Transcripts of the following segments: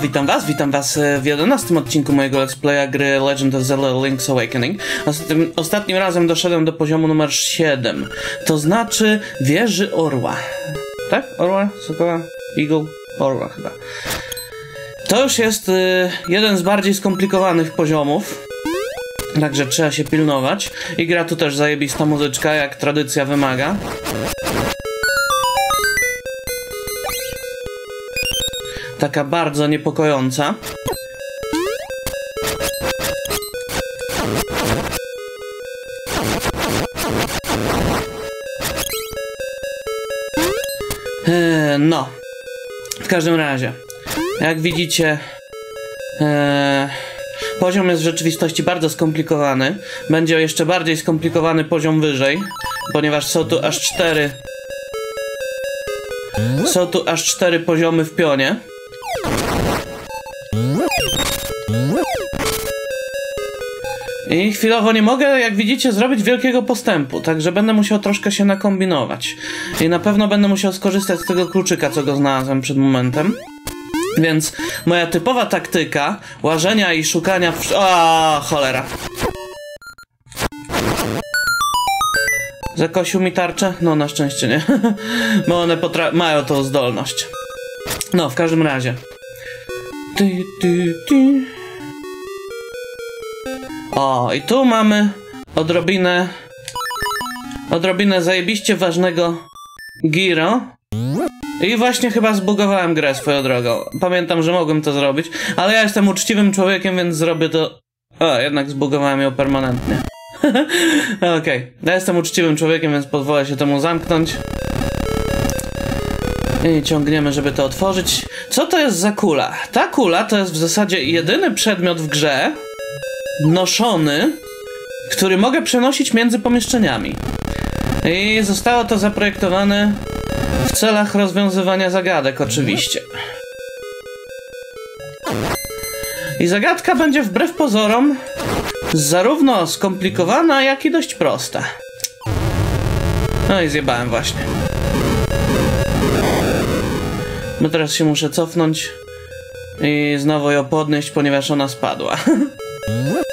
witam was, witam was e, w 11 odcinku mojego Let's Playa gry Legend of Zelda Link's Awakening. Ostatnim, ostatnim razem doszedłem do poziomu numer 7, to znaczy wieży orła. Tak? Orła? Sokoła? Eagle? Orła chyba. To już jest y, jeden z bardziej skomplikowanych poziomów. Także trzeba się pilnować. I gra tu też zajebista muzyczka, jak tradycja wymaga. Taka bardzo niepokojąca. Eee, no. W każdym razie, jak widzicie, eee, poziom jest w rzeczywistości bardzo skomplikowany. Będzie jeszcze bardziej skomplikowany poziom wyżej, ponieważ są tu aż cztery. Są tu aż cztery poziomy w pionie. I chwilowo nie mogę, jak widzicie, zrobić wielkiego postępu, także będę musiał troszkę się nakombinować. I na pewno będę musiał skorzystać z tego kluczyka, co go znalazłem przed momentem. Więc moja typowa taktyka łażenia i szukania w... O, cholera. Zakosił mi tarczę? No, na szczęście nie. Bo one mają tą zdolność. No, w każdym razie. Ty, ty, ty. O, i tu mamy odrobinę. Odrobinę zajebiście ważnego Giro. I właśnie chyba zbugowałem grę swoją drogą. Pamiętam, że mogłem to zrobić, ale ja jestem uczciwym człowiekiem, więc zrobię to. O, jednak zbugowałem ją permanentnie. Okej, okay. ja jestem uczciwym człowiekiem, więc pozwolę się temu zamknąć. I ciągniemy, żeby to otworzyć. Co to jest za kula? Ta kula to jest w zasadzie jedyny przedmiot w grze noszony, który mogę przenosić między pomieszczeniami. I zostało to zaprojektowane w celach rozwiązywania zagadek, oczywiście. I zagadka będzie wbrew pozorom zarówno skomplikowana, jak i dość prosta. No i zjebałem właśnie. No teraz się muszę cofnąć i znowu ją podnieść, ponieważ ona spadła.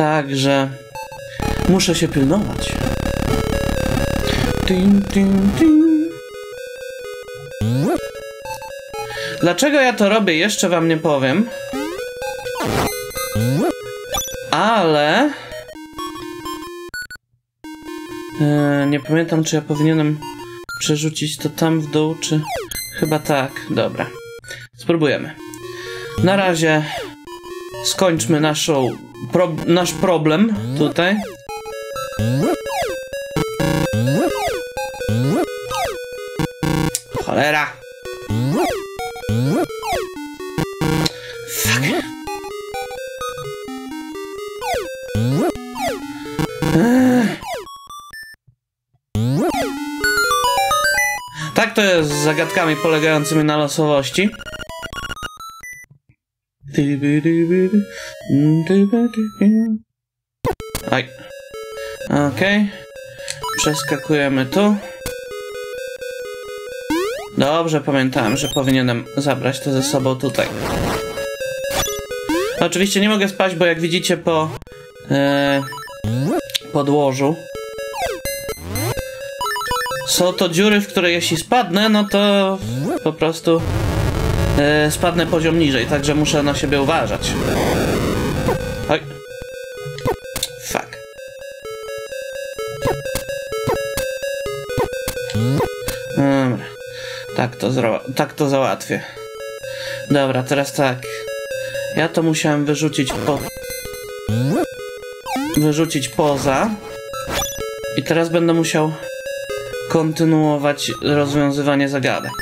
Także muszę się pilnować. Dlaczego ja to robię, jeszcze wam nie powiem. Ale... E, nie pamiętam, czy ja powinienem przerzucić to tam w dół, czy... Chyba tak, dobra. Spróbujemy. Na razie skończmy naszą, pro, nasz problem tutaj. Cholera. Fuck. Tak to jest z zagadkami polegającymi na losowości. Aj. Okej. Okay. Przeskakujemy tu. Dobrze, pamiętałem, że powinienem zabrać to ze sobą tutaj. Oczywiście nie mogę spać, bo jak widzicie po e, podłożu są to dziury, w które jeśli spadnę, no to po prostu spadnę poziom niżej, także muszę na siebie uważać. Oj. Fuck. Dobra. Tak to, tak to załatwię. Dobra, teraz tak. Ja to musiałem wyrzucić po... Wyrzucić poza. I teraz będę musiał kontynuować rozwiązywanie zagadek.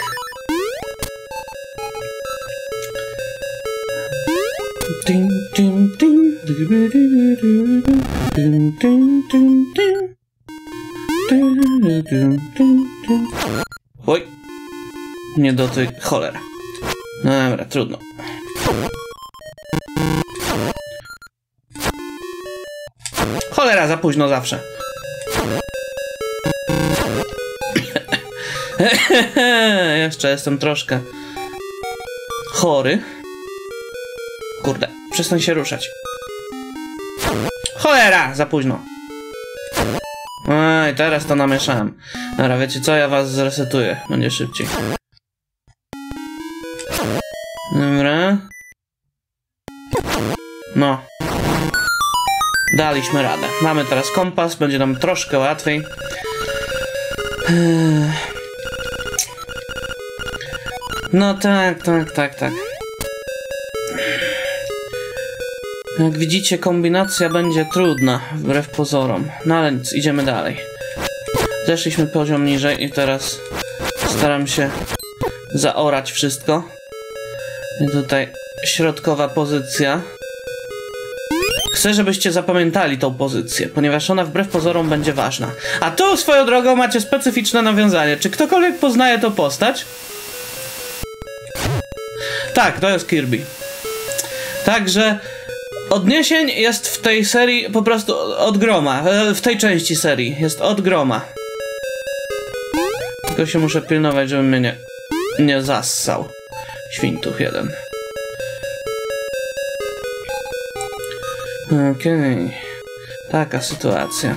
Oj. Nie dotyk... Cholera. Dobra, trudno. Cholera, za późno zawsze. Jeszcze jestem troszkę chory. Kurde, przestań się ruszać. Cholera, za późno. Ej, teraz to namieszałem. Dobra, wiecie co, ja was zresetuję. Będzie szybciej. Dobra. No. Daliśmy radę. Mamy teraz kompas, będzie nam troszkę łatwiej. No tak, tak, tak, tak. Jak widzicie, kombinacja będzie trudna, wbrew pozorom. No ale nic, idziemy dalej. Zeszliśmy poziom niżej i teraz staram się zaorać wszystko. I tutaj środkowa pozycja. Chcę, żebyście zapamiętali tą pozycję, ponieważ ona wbrew pozorom będzie ważna. A tu swoją drogą macie specyficzne nawiązanie. Czy ktokolwiek poznaje tą postać? Tak, to jest Kirby. Także odniesień jest w tej serii po prostu od groma. E, w tej części serii jest od groma. Tylko się muszę pilnować, żeby mnie nie, nie zassał. Świntuch jeden. Okej. Okay. Taka sytuacja.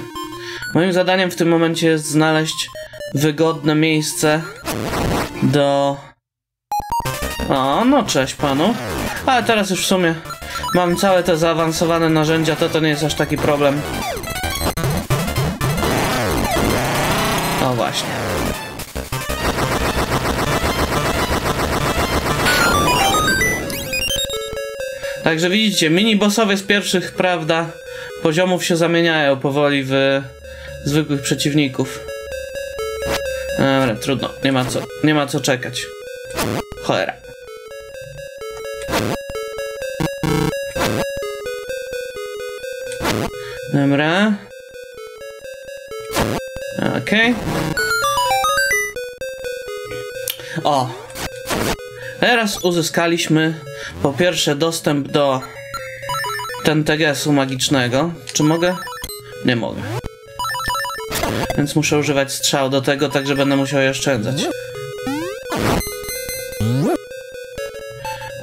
Moim zadaniem w tym momencie jest znaleźć wygodne miejsce do... O, no cześć panu. Ale teraz już w sumie mam całe te zaawansowane narzędzia, to to nie jest aż taki problem. O właśnie. Także widzicie, mini-bossowie z pierwszych, prawda, poziomów się zamieniają powoli w zwykłych przeciwników. Dobra, trudno, nie ma co, nie ma co czekać. Cholera. Dobra. Okej. Okay. O, Teraz uzyskaliśmy po pierwsze dostęp do Tentegesu magicznego. Czy mogę? Nie mogę. Więc muszę używać strzał do tego, także będę musiał je oszczędzać.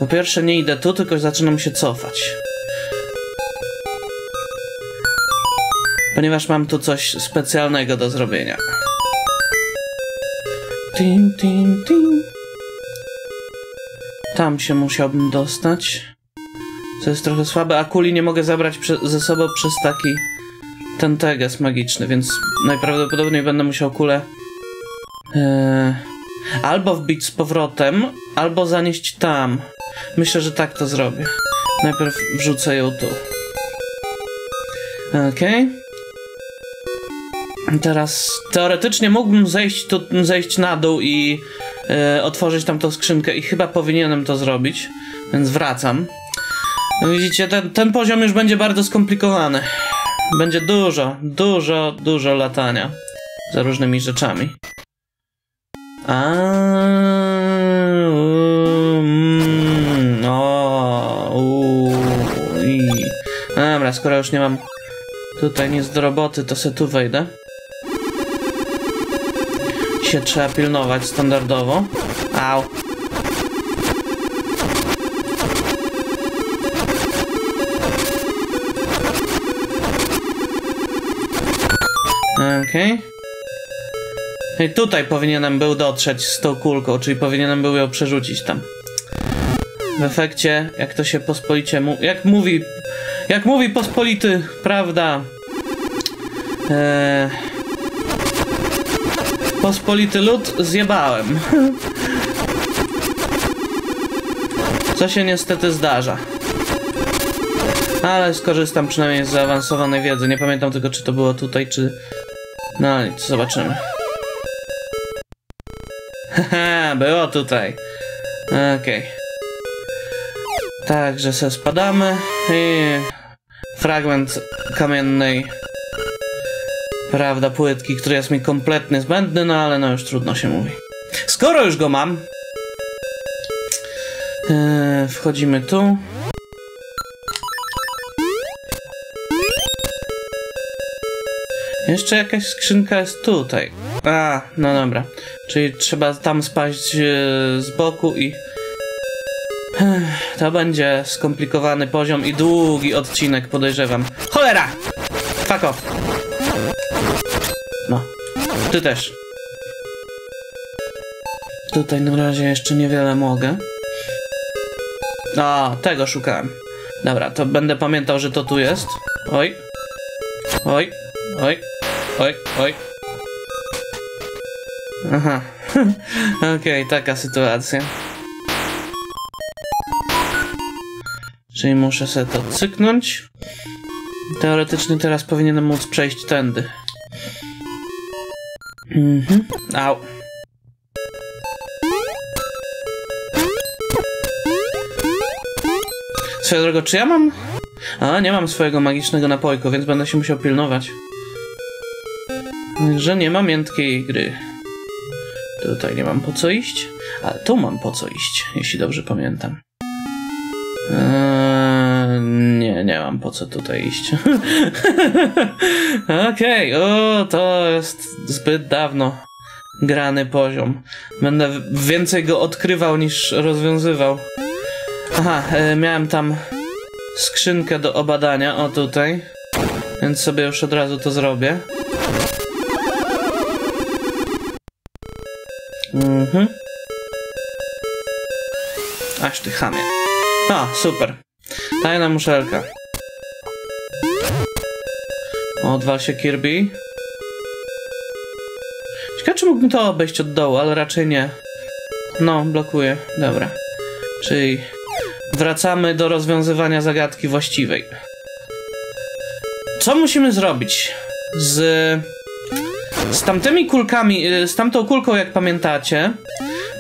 Po pierwsze nie idę tu, tylko zaczynam się cofać. Ponieważ mam tu coś specjalnego do zrobienia. Tim, tim, tim. Tam się musiałbym dostać. Co jest trochę słabe, a kuli nie mogę zabrać ze sobą przez taki ten teges magiczny, więc najprawdopodobniej będę musiał kulę e, albo wbić z powrotem, albo zanieść tam. Myślę, że tak to zrobię. Najpierw wrzucę ją tu. Okej. Okay. Teraz teoretycznie mógłbym zejść, tu, zejść na dół i e, otworzyć tam tą skrzynkę i chyba powinienem to zrobić, więc wracam. No widzicie, ten, ten poziom już będzie bardzo skomplikowany. Będzie dużo, dużo, dużo latania za różnymi rzeczami. A, mm, o, i. Dobra, skoro już nie mam tutaj nic do roboty, to se tu wejdę się trzeba pilnować standardowo. Au. Okej. Okay. I tutaj powinienem był dotrzeć z tą kulką, czyli powinienem był ją przerzucić tam. W efekcie, jak to się pospolicie mu... Jak mówi... Jak mówi pospolity, prawda... Eee pospolity lud zjebałem. Co się niestety zdarza. Ale skorzystam przynajmniej z zaawansowanej wiedzy. Nie pamiętam tylko, czy to było tutaj, czy... No nic, zobaczymy. Haha, było tutaj. Okej. Okay. Także se spadamy i fragment kamiennej prawda, płytki, który jest mi kompletnie zbędny, no ale no już trudno się mówi. Skoro już go mam, yy, wchodzimy tu. Jeszcze jakaś skrzynka jest tutaj. A, no dobra. Czyli trzeba tam spaść e, z boku i... To będzie skomplikowany poziom i długi odcinek, podejrzewam. Cholera! Fuck off. Ty też. Tutaj na razie jeszcze niewiele mogę. A, tego szukałem. Dobra, to będę pamiętał, że to tu jest. Oj. Oj. Oj. Oj. Oj. Aha. Okej, taka sytuacja. Czyli muszę sobie to cyknąć. Teoretycznie teraz powinienem móc przejść tędy. Mhm. Au. Swoją czy ja mam... A, nie mam swojego magicznego napojku, więc będę się musiał pilnować. Że nie ma miętkiej gry. Tutaj nie mam po co iść, ale tu mam po co iść, jeśli dobrze pamiętam. Eee, nie, mam po co tutaj iść. Okej, o, to jest zbyt dawno grany poziom. Będę więcej go odkrywał niż rozwiązywał. Aha, e, miałem tam skrzynkę do obadania, o tutaj. Więc sobie już od razu to zrobię. Mhm. Aż ty chamie. A, super. Tajna muszelka. Odwal się Kirby. Ciekawe, czy mógłbym to obejść od dołu, ale raczej nie. No, blokuje. Dobra. Czyli wracamy do rozwiązywania zagadki właściwej. Co musimy zrobić z, z tamtymi kulkami, z tamtą kulką, jak pamiętacie?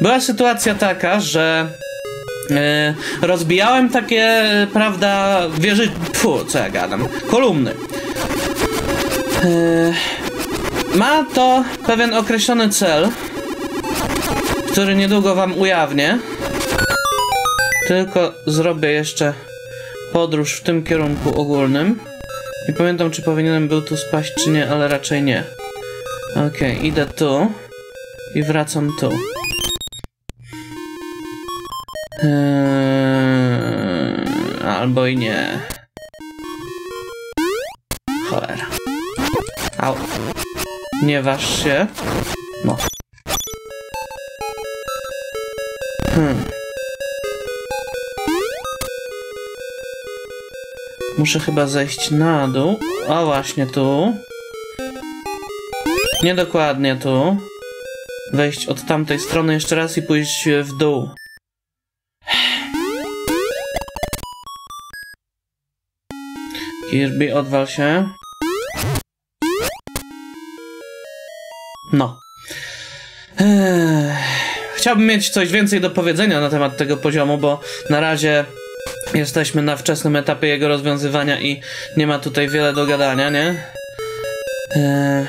Była sytuacja taka, że y, rozbijałem takie, y, prawda, wieży... Fu, co ja gadam? Kolumny. Y, ma to pewien określony cel, który niedługo wam ujawnię. Tylko zrobię jeszcze podróż w tym kierunku ogólnym. Nie pamiętam, czy powinienem był tu spaść, czy nie, ale raczej nie. Okej, okay, idę tu i wracam tu. Eee, albo i nie. Nie waż się. No. Hmm. Muszę chyba zejść na dół. O, właśnie tu. Niedokładnie tu. Wejść od tamtej strony jeszcze raz i pójść w dół. Kirby, odwal się. No. Eee, chciałbym mieć coś więcej do powiedzenia na temat tego poziomu, bo na razie jesteśmy na wczesnym etapie jego rozwiązywania i nie ma tutaj wiele do gadania, nie? Eee,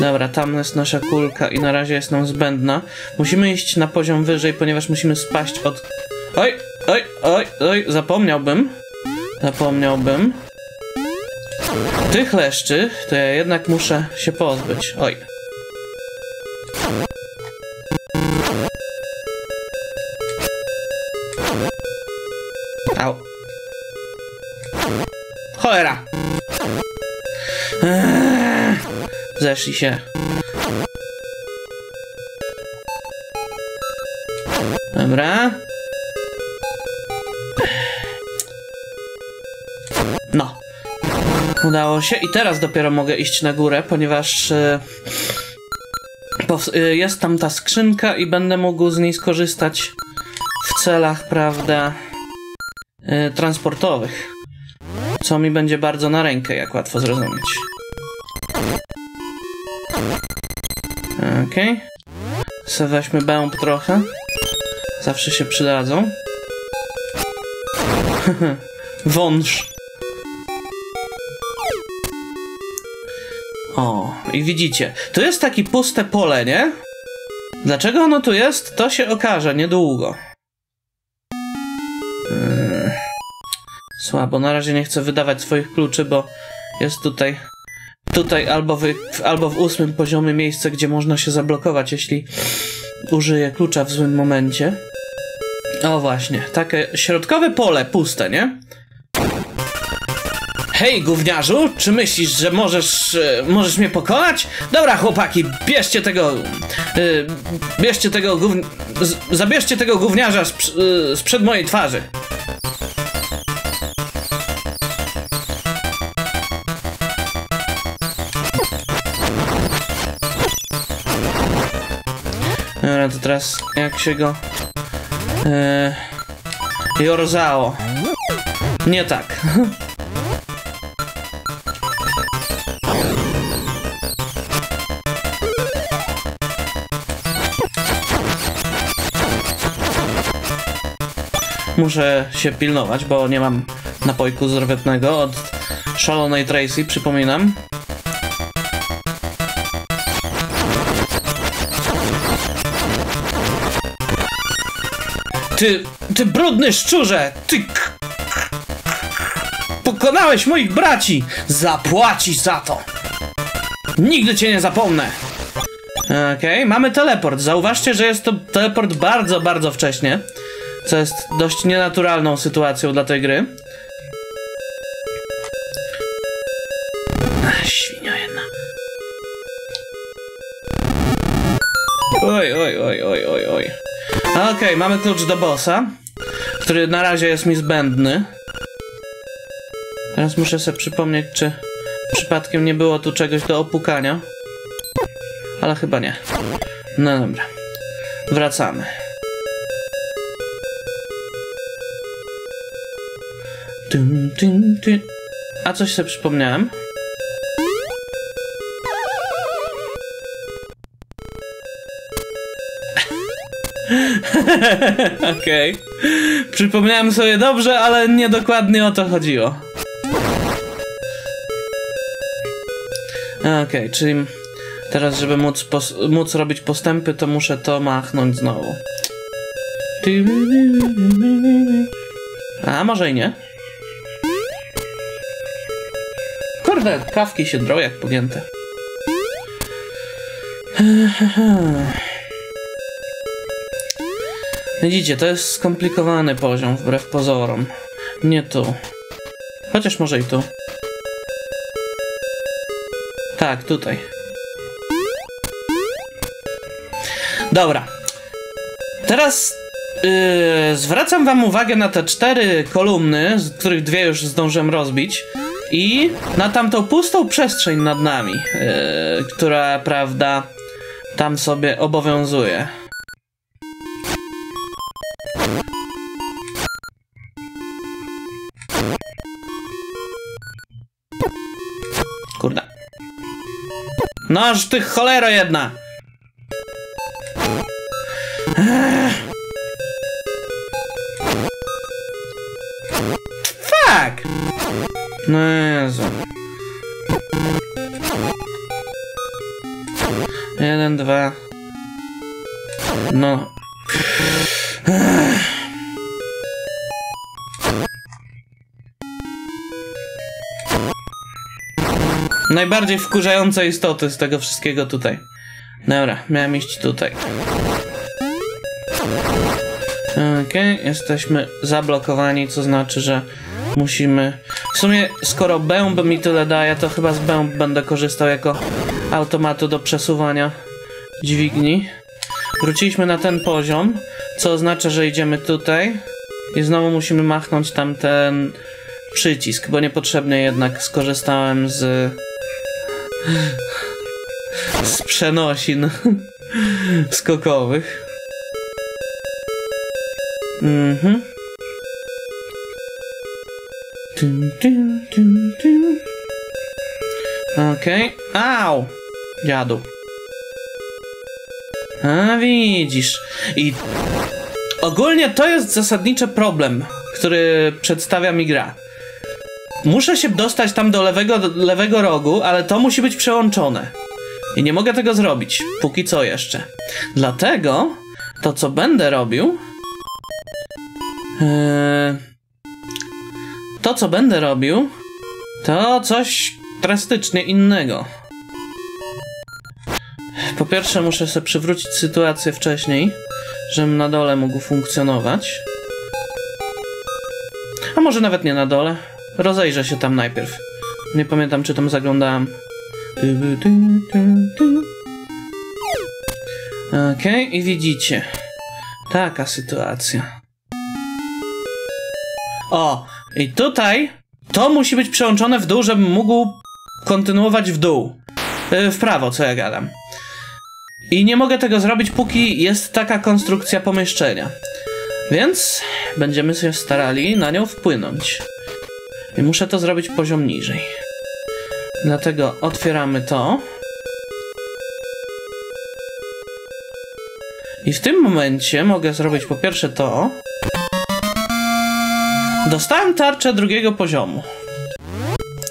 dobra, tam jest nasza kulka i na razie jest nam zbędna. Musimy iść na poziom wyżej, ponieważ musimy spaść od... Oj, oj, oj, oj, zapomniałbym. Zapomniałbym. Tych leszczy to ja jednak muszę się pozbyć. Oj. Zeszli się. Dobra. No. Udało się i teraz dopiero mogę iść na górę, ponieważ e, jest tam ta skrzynka i będę mógł z niej skorzystać w celach, prawda, e, transportowych. Co mi będzie bardzo na rękę, jak łatwo zrozumieć. Okay. Se weźmy bęb trochę. Zawsze się przydadzą. Wąż. O, i widzicie, tu jest takie puste pole, nie? Dlaczego ono tu jest, to się okaże niedługo. Słabo, na razie nie chcę wydawać swoich kluczy, bo jest tutaj tutaj albo w, albo w ósmym poziomie miejsce, gdzie można się zablokować, jeśli użyję klucza w złym momencie. O właśnie, takie środkowe pole, puste, nie? Hej, gówniarzu, czy myślisz, że możesz, e, możesz mnie pokonać? Dobra, chłopaki, bierzcie tego, y, bierzcie tego gówn... z- zabierzcie tego gówniarza sp- y, sprzed mojej twarzy. Dobra, to teraz jak się go... E, Jorzało. Nie tak. Muszę się pilnować, bo nie mam napojku zdrowotnego od szalonej Tracy, przypominam. Ty, ty brudny szczurze! Ty Pokonałeś moich braci! Zapłacisz za to! Nigdy cię nie zapomnę! Okej, mamy teleport. Zauważcie, że jest to teleport bardzo, bardzo wcześnie. Co jest dość nienaturalną sytuacją dla tej gry. Mamy klucz do bossa, który na razie jest mi zbędny. Teraz muszę sobie przypomnieć, czy przypadkiem nie było tu czegoś do opukania. Ale chyba nie. No dobra. Wracamy. A coś sobie przypomniałem. Okej. Przypomniałem sobie dobrze, ale nie dokładnie o to chodziło. Okej, czyli teraz, żeby móc, móc robić postępy, to muszę to machnąć znowu. A może i nie? Kurde, kawki się drą jak pogięte. Widzicie, to jest skomplikowany poziom wbrew pozorom. Nie tu. Chociaż może i tu. Tak, tutaj. Dobra. Teraz yy, zwracam wam uwagę na te cztery kolumny, z których dwie już zdążyłem rozbić. I na tamtą pustą przestrzeń nad nami, yy, która, prawda, tam sobie obowiązuje. Noż ty cholero jedna! Fuck! No Jezu. Jeden, dwa. No. Najbardziej wkurzające istoty z tego wszystkiego tutaj. Dobra, miałem iść tutaj. Okej, jesteśmy zablokowani, co znaczy, że musimy... W sumie, skoro bęb mi tyle daje, to chyba z bęb będę korzystał jako automatu do przesuwania dźwigni. Wróciliśmy na ten poziom, co oznacza, że idziemy tutaj i znowu musimy machnąć tamten przycisk, bo niepotrzebnie jednak skorzystałem z z przenosin skokowych. Mhm. Tym. Okej. Au! Dziadu. A widzisz. I ogólnie to jest zasadniczy problem, który przedstawia mi gra. Muszę się dostać tam do lewego, lewego rogu, ale to musi być przełączone. I nie mogę tego zrobić, póki co jeszcze. Dlatego to, co będę robił. Eee, to, co będę robił, to coś drastycznie innego. Po pierwsze muszę sobie przywrócić sytuację wcześniej, żebym na dole mógł funkcjonować. A może nawet nie na dole. Rozejrzę się tam najpierw. Nie pamiętam, czy tam zaglądałem. Okej, okay, i widzicie. Taka sytuacja. O, i tutaj to musi być przełączone w dół, żebym mógł kontynuować w dół. W prawo, co ja gadam. I nie mogę tego zrobić, póki jest taka konstrukcja pomieszczenia. Więc będziemy się starali na nią wpłynąć. Muszę to zrobić poziom niżej. Dlatego otwieramy to. I w tym momencie mogę zrobić po pierwsze to. Dostałem tarczę drugiego poziomu.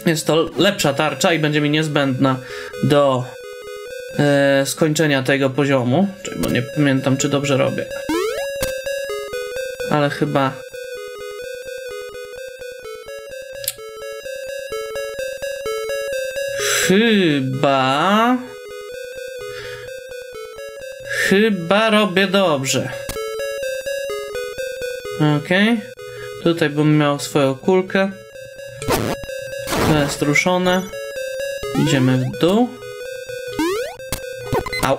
Jest to lepsza tarcza i będzie mi niezbędna do e, skończenia tego poziomu. Bo nie pamiętam, czy dobrze robię. Ale chyba Chyba... Chyba robię dobrze. Okej. Okay. Tutaj bym miał swoją kulkę. To jest ruszone. Idziemy w dół. Au.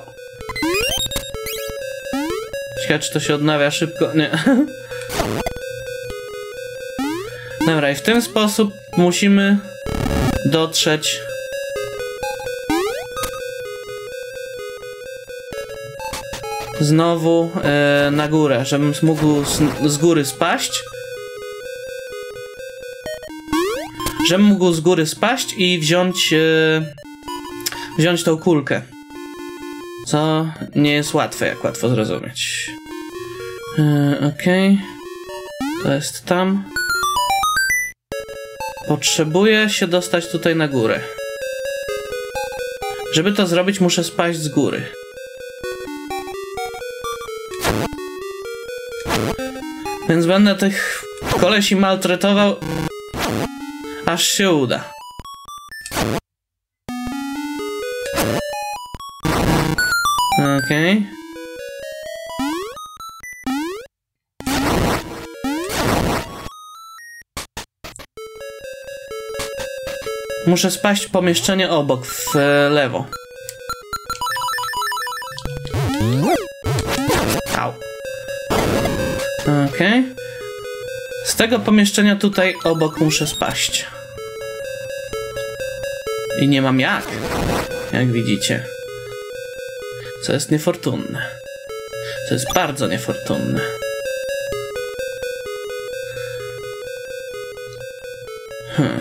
Ciekawe, czy to się odnawia szybko. Nie. Dobra, i w ten sposób musimy dotrzeć znowu e, na górę, żebym mógł z, z góry spaść. Żebym mógł z góry spaść i wziąć e, wziąć tą kulkę. Co nie jest łatwe, jak łatwo zrozumieć. E, Okej. Okay. To jest tam. Potrzebuję się dostać tutaj na górę. Żeby to zrobić, muszę spaść z góry. Więc będę tych kolesi maltretował, aż się uda. Okej. Okay. Muszę spaść pomieszczenie obok, w lewo. Tego pomieszczenia tutaj obok muszę spaść. I nie mam jak. Jak widzicie. Co jest niefortunne. Co jest bardzo niefortunne. Hmm.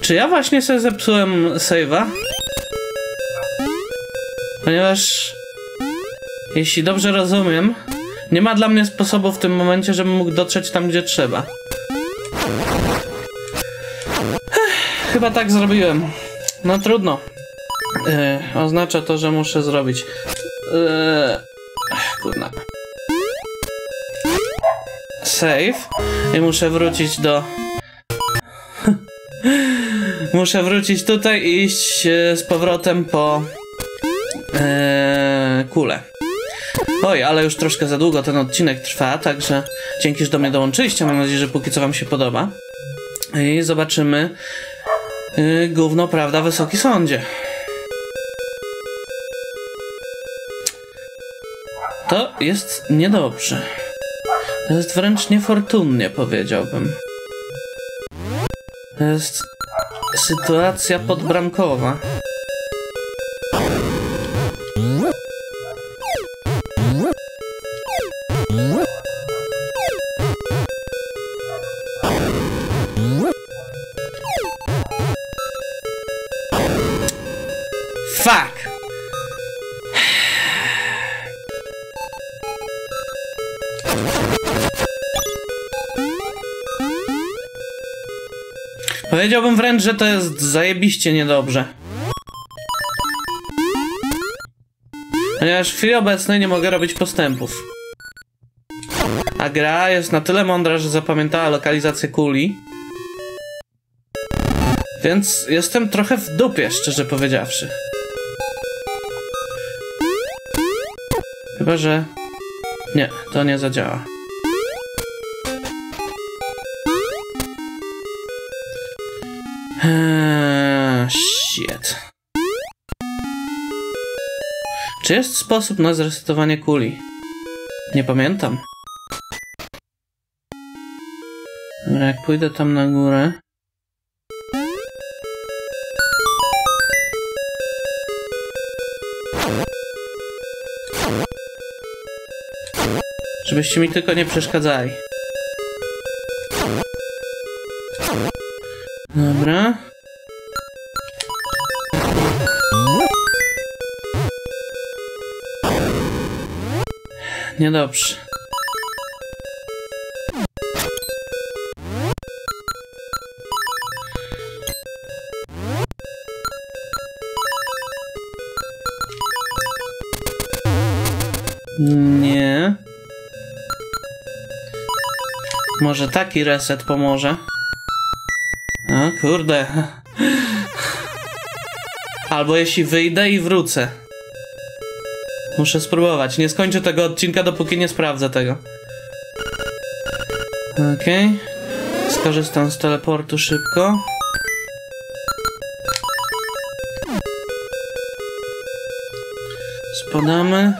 Czy ja właśnie sobie zepsułem save'a? Ponieważ, jeśli dobrze rozumiem, nie ma dla mnie sposobu w tym momencie, żebym mógł dotrzeć tam, gdzie trzeba. Ech, chyba tak zrobiłem. No trudno. Yy, oznacza to, że muszę zrobić. Yy. Save. I muszę wrócić do... muszę wrócić tutaj i iść e, z powrotem po ee, kulę. Oj, ale już troszkę za długo ten odcinek trwa, także dzięki, że do mnie dołączyliście. Mam nadzieję, że póki co wam się podoba. I zobaczymy yy, gówno, prawda, Wysoki Sądzie. To jest niedobrze. To jest wręcz niefortunnie, powiedziałbym. To jest sytuacja podbramkowa. Powiedziałbym wręcz, że to jest zajebiście niedobrze. Ponieważ w chwili obecnej nie mogę robić postępów. A gra jest na tyle mądra, że zapamiętała lokalizację kuli. Więc jestem trochę w dupie, szczerze powiedziawszy. Chyba, że... Nie, to nie zadziała. Eee, shit. Czy jest sposób na zresetowanie kuli? Nie pamiętam. Dobra, jak pójdę tam na górę... Żebyście mi tylko nie przeszkadzali. Dobra. Niedobrze. Nie. Może taki reset pomoże? Kurde. Albo jeśli wyjdę i wrócę. Muszę spróbować. Nie skończę tego odcinka, dopóki nie sprawdzę tego. Okej. Okay. Skorzystam z teleportu szybko. Spadamy.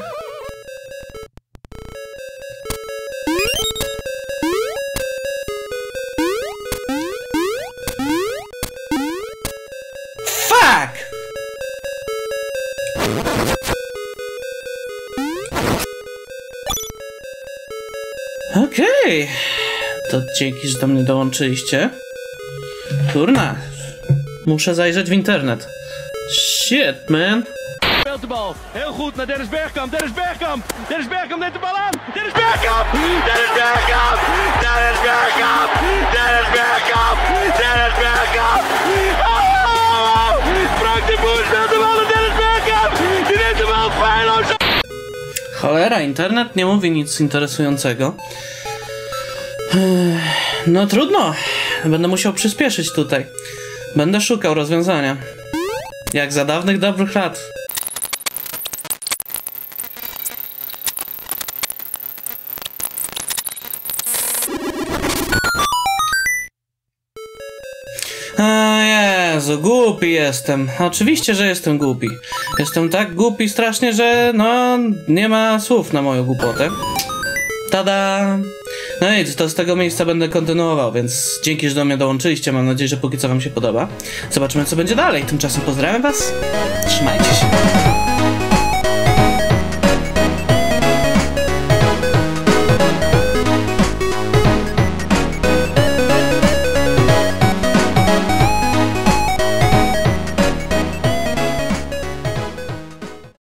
Dzięki, że do mnie dołączyliście. Kurna. Muszę zajrzeć w internet. Shit, man. Speelt de bal. Heel goed naar Dennis Bergkamp. Dennis Bergkamp. Dennis Bergkamp neemt de bal aan. Dennis Bergkamp. Dennis Bergkamp. Dennis Bergkamp. Dennis Bergkamp. Dennis Bergkamp. Oh! Frank de Boer speelt de bal aan Dennis Bergkamp. Die neemt de bal feilloos. Cholera, internet nie mówi nic interesującego. No trudno. Będę musiał przyspieszyć tutaj. Będę szukał rozwiązania. Jak za dawnych dobrych lat. A Jezu, głupi jestem. Oczywiście, że jestem głupi. Jestem tak głupi strasznie, że no nie ma słów na moją głupotę. Tada! No nic, to z tego miejsca będę kontynuował, więc dzięki, że do mnie dołączyliście. Mam nadzieję, że póki co wam się podoba. Zobaczymy, co będzie dalej. Tymczasem pozdrawiam was. Trzymajcie się.